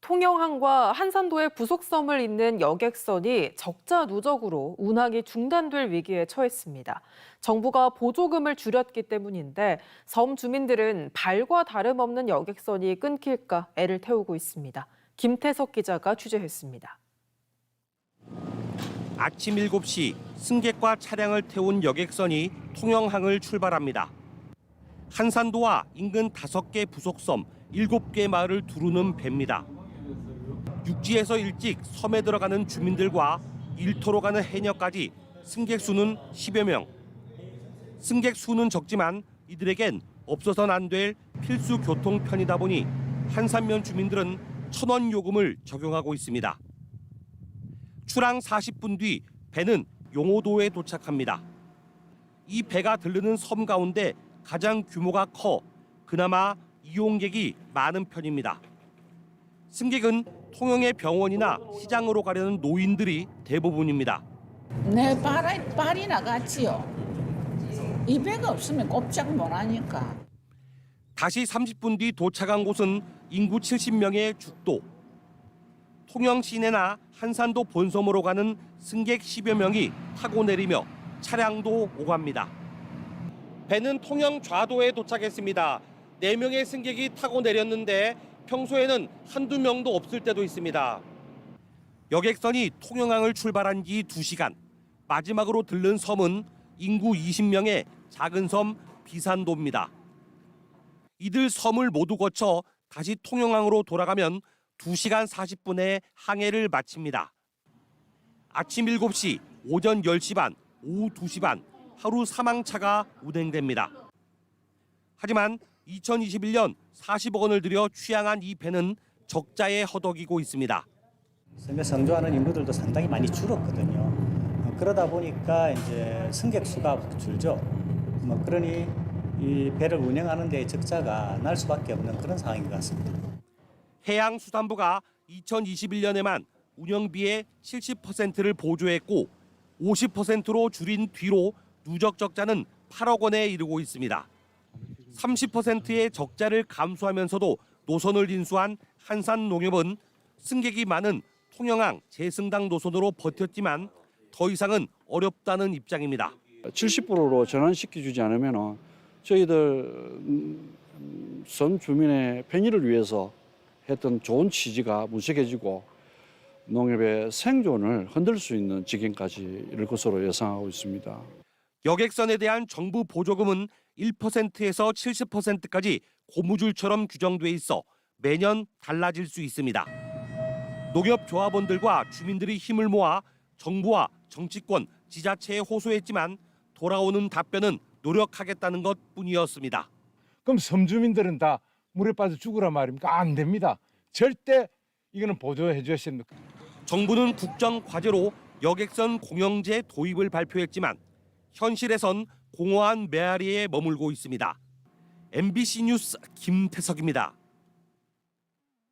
통영항과 한산도의 부속섬을 잇는 여객선이 적자 누적으로 운항이 중단될 위기에 처했습니다. 정부가 보조금을 줄였기 때문인데 섬 주민들은 발과 다름없는 여객선이 끊길까 애를 태우고 있습니다. 김태석 기자가 취재했습니다. 아침 7시 승객과 차량을 태운 여객선이 통영항을 출발합니다. 한산도와 인근 5개 부속섬 7개 마을을 두르는 배입니다. 육지에서 일찍 섬에 들어가는 주민들과 일터로 가는 해녀까지 승객 수는 10여 명. 승객 수는 적지만 이들에겐 없어서는 안 될 필수 교통 편이다 보니 한산면 주민들은 천원 요금을 적용하고 있습니다. 출항 40분 뒤 배는 용호도에 도착합니다. 이 배가 들르는 섬 가운데 가장 규모가 커 그나마 이용객이 많은 편입니다. 승객은 통영의 병원이나 시장으로 가려는 노인들이 대부분입니다. 내 발이, 발이 나갔지요. 이 배가 없으면 꼼짝 못 하니까. 다시 30분 뒤 도착한 곳은 인구 70명의 죽도. 통영 시내나 한산도 본섬으로 가는 승객 10여 명이 타고 내리며 차량도 오갑니다. 배는 통영 좌도에 도착했습니다. 4명의 승객이 타고 내렸는데 평소에는 한두 명도 없을 때도 있습니다. 여객선이 통영항을 출발한 지 2시간. 마지막으로 들른 섬은 인구 20명의 작은 섬 비산도입니다. 이들 섬을 모두 거쳐 다시 통영항으로 돌아가면 2시간 40분의 항해를 마칩니다. 아침 7시, 오전 10시 반, 오후 2시 반 하루 사망차가 운행됩니다. 하지만 2021년 40억 원을 들여 취항한 이 배는 적자에 허덕이고 있습니다. 섬에 성조하는 인구들도 상당히 많이 줄었거든요. 어, 그러다 보니까 이제 승객 수가 줄죠. 뭐 그러니 이 배를 운영하는 데 적자가 날 수밖에 없는 그런 상황인 것 같습니다. 해양수산부가 2021년에만 운영비의 70%를 보조했고 50%로 줄인 뒤로 누적 적자는 8억 원에 이르고 있습니다. 30%의 적자를 감수하면서도 노선을 인수한 한산농협은 승객이 많은 통영항 재승당 노선으로 버텼지만 더 이상은 어렵다는 입장입니다. 70%로 전환시켜 주지 않으면 저희들 음, 섬 주민의 편의를 위해서 했던 좋은 취지가 무색해지고 농협의 생존을 흔들 수 있는 지경까지 이를 것으로 예상하고 있습니다. 여객선에 대한 정부 보조금은 1%에서 70%까지 고무줄처럼 규정돼 있어 매년 달라질 수 있습니다. 농협 조합원들과 주민들이 힘을 모아 정부와 정치권, 지자체에 호소했지만 돌아오는 답변은 노력하겠다는 것뿐이었습니다. 그럼 섬주민들은 다 물에 빠져 죽으란 말입니까? 안 됩니다. 절대 이거는 보조해 주셔야 됩니다. 정부는 국정 과제로 여객선 공영제 도입을 발표했지만 현실에선 공허한 메아리에 머물고 있습니다. MBC 뉴스 김태석입니다.